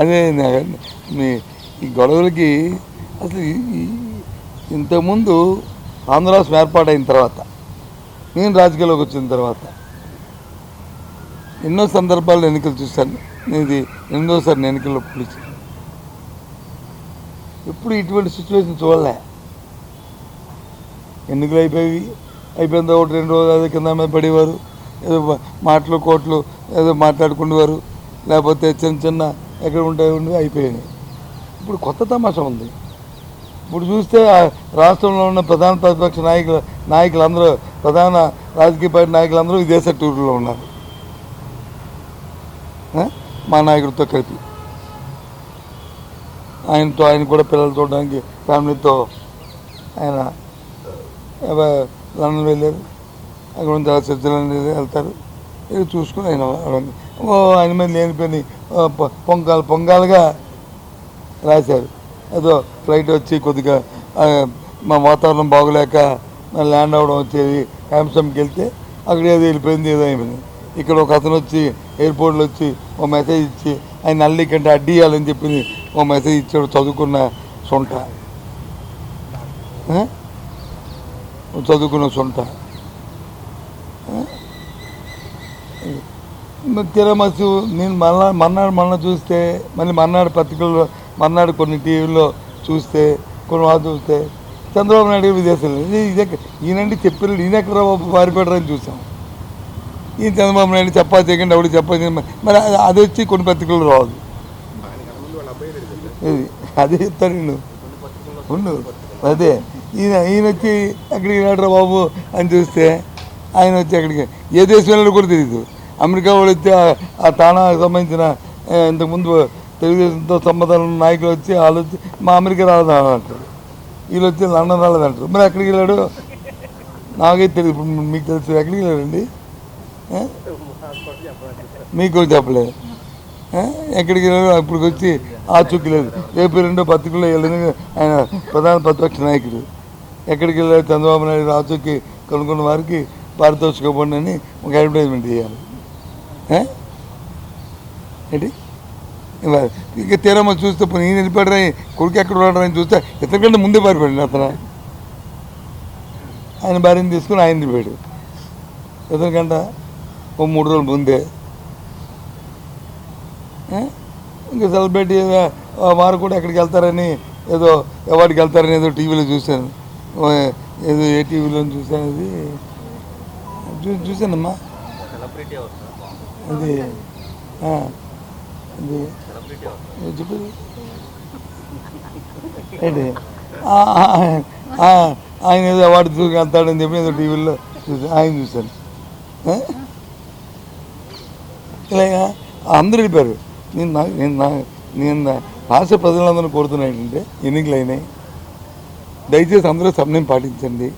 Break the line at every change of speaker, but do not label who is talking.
అదే మీ ఈ గొడవలకి అసలు ఇంతకుముందు ఆంధ్ర రాష్ట్రం ఏర్పాటైన తర్వాత నేను రాజకీయాల్లోకి వచ్చిన తర్వాత ఎన్నో సందర్భాల్లో ఎన్నికలు చూశాను. ఇది ఎనిమిదోసారి నేను ఎన్నికల్లో పిలిచి ఎప్పుడు ఇటువంటి సిచ్యువేషన్ చూడలే. ఎన్నికలు అయిపోయి అయిపోయిన తర్వాత ఒకటి రెండు రోజులు అదే కింద మీద పడేవారు. ఏదో మాటలు కోట్లు ఏదో మాట్లాడుకునేవారు. లేకపోతే చిన్న చిన్న ఎక్కడ ఉంటాయి ఉండి అయిపోయాయి ఇప్పుడు కొత్త తమాషా ఉంది. ఇప్పుడు చూస్తే ఆ రాష్ట్రంలో ఉన్న ప్రధాన ప్రతిపక్ష నాయకులు నాయకులందరూ ప్రధాన రాజకీయ పార్టీ నాయకులందరూ విదేశ టూర్లో ఉన్నారు. మా నాయకుడితో కలిపి. ఆయనతో ఆయన కూడా పిల్లలు చూడడానికి ఫ్యామిలీతో ఆయన లండన్ వెళ్ళారు. అక్కడ నుంచి అలా స్విట్జర్లాండ్ వెళ్ళి వెళ్తారు. ఇది చూసుకుని ఆయన ఓ ఆయన మీద లేనిపోయి పొంగాలు పొంగాలుగా రాశారు. ఏదో ఫ్లైట్ వచ్చి కొద్దిగా మా వాతావరణం బాగోలేక ల్యాండ్ అవ్వడం వచ్చేది. హ్యాంసమ్కి వెళ్తే అక్కడ ఏదో వెళ్ళిపోయింది ఏదో అయిపోయింది. ఇక్కడ ఒక అతను వచ్చి ఎయిర్పోర్ట్లో వచ్చి ఓ మెసేజ్ ఇచ్చి ఆయన అల్లి కంటే అడ్డి ఇవ్వాలని చెప్పి ఓ మెసేజ్ ఇచ్చాడు చదువుకున్న సొంట. చదువుకున్న సొంట. తిరమసు నేను మళ్ళా మన్నాడు మొన్న చూస్తే మళ్ళీ మన్నాడు పత్రికల్లో మన్నాడు కొన్ని టీవీల్లో చూస్తే కొన్ని వాళ్ళు చూస్తే చంద్రబాబు నాయుడు గారు విదేశాలు ఇదే ఈయనండి చెప్పారు ఈయన ఎక్కడ పారిపోయారని చూసాం. ఈయన చంద్రబాబు నాయుడు చెప్పా చేయకండి అప్పుడు చెప్పా మరి అది- వచ్చి కొన్ని పత్రికలు రాదు. ఇది అదే చెప్తాను నేను. ఉండు. అదే ఈయన ఈయన వచ్చి అక్కడికి రాడరా బాబు అని చూస్తే ఆయన వచ్చి అక్కడికి ఏ దేశం వెళ్ళాడో కూడా తెలియదు అమెరికా వాళ్ళు వచ్చి ఆ- ఆ సంబంధించిన ఇంతకుముందు తెలుగుదేశంతో సంబంధాలు నాయకులు వచ్చి వాళ్ళు వచ్చి మా అమెరికా రాలేదని అంటారు. వీళ్ళు వచ్చి లండన్ రాలేదంటారు మరి ఎక్కడికి వెళ్ళాడు? నాకే తెలియదు ఇప్పుడు మీకు తెలుసు ఎక్కడికి వెళ్ళాడండి? మీకు చెప్పలేదు ఎక్కడికి వెళ్ళాడు? అప్పటికి వచ్చి ఆచూకీ లేదు. ఏపీ రెండో పత్రికలో వెళ్ళిన ఆయన ప్రధాన ప్రతిపక్ష నాయకుడు. ఎక్కడికి వెళ్ళాడు? చంద్రబాబు నాయుడు ఆచూకీ కనుక్కున్న వారికి పారితోషిక అని ఒక అడ్వర్టైజ్మెంట్ చేయాలి ఏంటి? ఇవాళ ఇక తీరమ్మ చూస్తే నేను వెళ్ళిపోయాడు కొడుకు ఎక్కడ ఉన్నాడు అని చూస్తే ఇతనికంటే ముందే పారిపోయాడు అతను. ఆయన భార్యను తీసుకుని ఆయన వెళ్ళిపోయాడు. ఇతనికంట ఓ మూడు రోజుల ముందే. ఇంకా సెలబ్రిటీ వారు కూడా ఎక్కడికి వెళ్తారని ఏదో ఎవరికి వెళ్తారని ఏదో టీవీలో చూశాను. ఏదో ఏ టీవీలో చూశాను అది. చూ ఇది అది చెప్పు ఏంటి? ఆయన ఏదో వాడు చూసి అంతాడని చెప్పి ఏదో టీవీలో చూసాను ఆయన చూశాను. ఇలా ఇలాగా అందరూ వెళ్ళిపోయారు. నేను నా నేను నా నేను నా రాష్ట్ర ప్రజలందరూ కోరుతున్నా ఏంటంటే ఎన్నికలు అయినాయి. దయచేసి అందరూ సమయం పాటించండి.